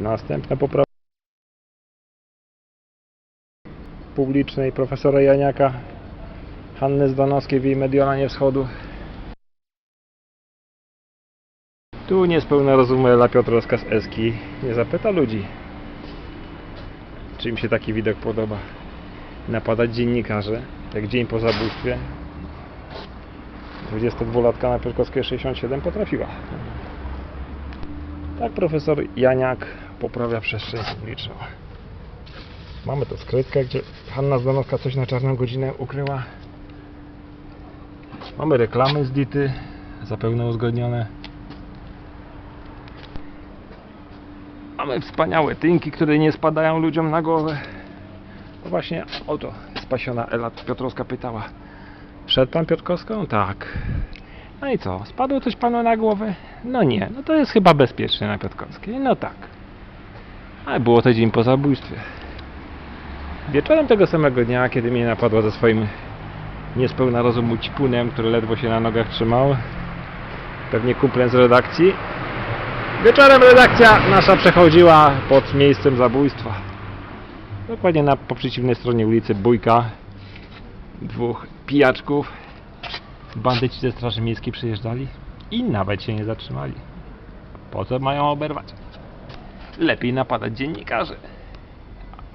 Następna poprawa publicznej profesora Janiaka, Hanny Zdanowskiej w jej Mediolanie Wschodu. Tu niespełna rozumu Ela Piotrowska z Eski nie zapyta ludzi, czy im się taki widok podoba. Napadać dziennikarzy, jak dzień po zabójstwie. 22-latka na Piotrkowskiej 67 potrafiła. Tak profesor Janiak poprawia przestrzeń publiczną. Mamy tu skrytkę, gdzie Hanna Zdanowska coś na czarną godzinę ukryła. Mamy reklamy z Dity, zapewne uzgodnione. Mamy wspaniałe tynki, które nie spadają ludziom na głowę. No właśnie o to spasiona Ela Piotrowska pytała. Szedł pan Piotrkowską? Tak. No i co? Spadło coś panu na głowę? No nie, no to jest chyba bezpieczne na Piotrkowskiej. No tak. Ale było to dzień po zabójstwie. Wieczorem tego samego dnia, kiedy mnie napadła ze swoim niespełna rozumu ćpunem, który ledwo się na nogach trzymał, pewnie kumplem z redakcji, wieczorem redakcja nasza przechodziła pod miejscem zabójstwa. Dokładnie na po przeciwnej stronie ulicy Bójka. Dwóch pijaczków. Bandyci ze Straży Miejskiej przyjeżdżali i nawet się nie zatrzymali. Po co mają oberwać? Lepiej napadać dziennikarzy.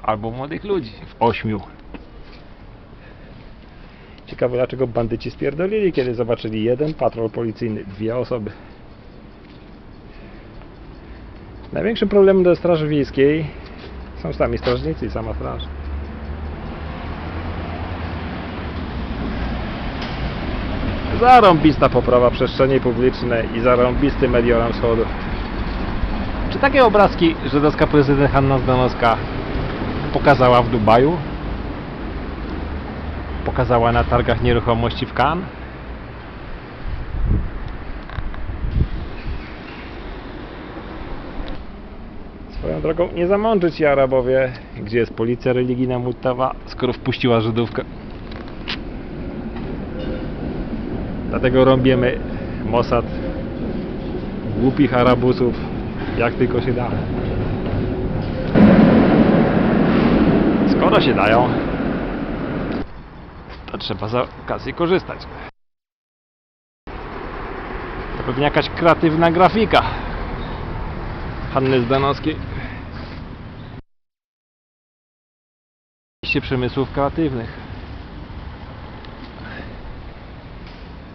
Albo młodych ludzi. W ośmiu. Ciekawe dlaczego bandyci spierdolili, kiedy zobaczyli jeden patrol policyjny, dwie osoby. Największym problemem do Straży Wiejskiej są sami strażnicy i sama straż. Zarąbista poprawa przestrzeni publicznej i zarąbisty Mediolan Wschodu. Czy takie obrazki żydowska prezydent Hanna Zdanowska pokazała w Dubaju? Pokazała na targach nieruchomości w Cannes? Swoją drogą nie zamądrzyć się Arabowie, gdzie jest policja religijna Muttawa, skoro wpuściła Żydówkę. Dlatego rąbiemy Mossad głupich Arabusów jak tylko się da. Skoro się dają, to trzeba z okazji korzystać. To pewnie jakaś kreatywna grafika Hanny Zdanowskiej. Oczywiście przemysłów kreatywnych.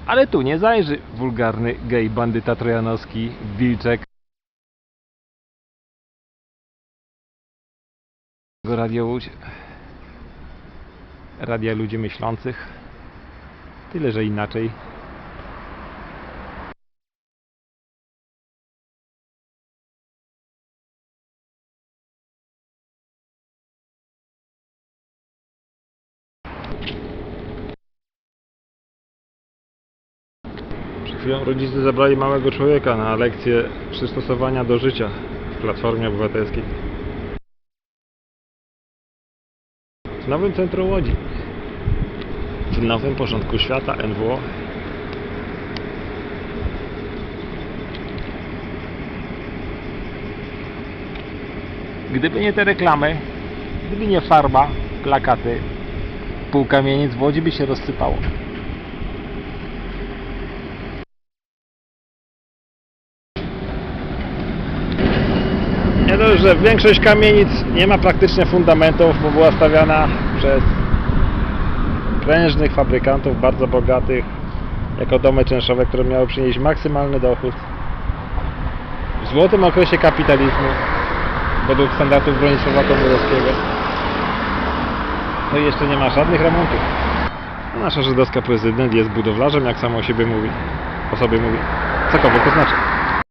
Ale tu nie zajrzy wulgarny gej bandyta trojanowski, Wilczek. Łódź. Radia Ludzi Myślących. Tyle, że inaczej. Chwilą rodzice zabrali małego człowieka na lekcję przystosowania do życia w Platformie Obywatelskiej. W nowym centrum Łodzi. W nowym porządku świata NWO. Gdyby nie te reklamy, gdyby nie farba, plakaty, pół kamienic w Łodzi by się rozsypało. Nie dość, że większość kamienic nie ma praktycznie fundamentów, bo była stawiana przez prężnych fabrykantów, bardzo bogatych, jako domy czynszowe, które miały przynieść maksymalny dochód. W złotym okresie kapitalizmu, według standardów Bronisława Komorowskiego. No i jeszcze nie ma żadnych remontów. A Nasza żydowska prezydent jest budowlarzem, jak samo o siebie mówi. O sobie mówi. Cokolwiek to znaczy.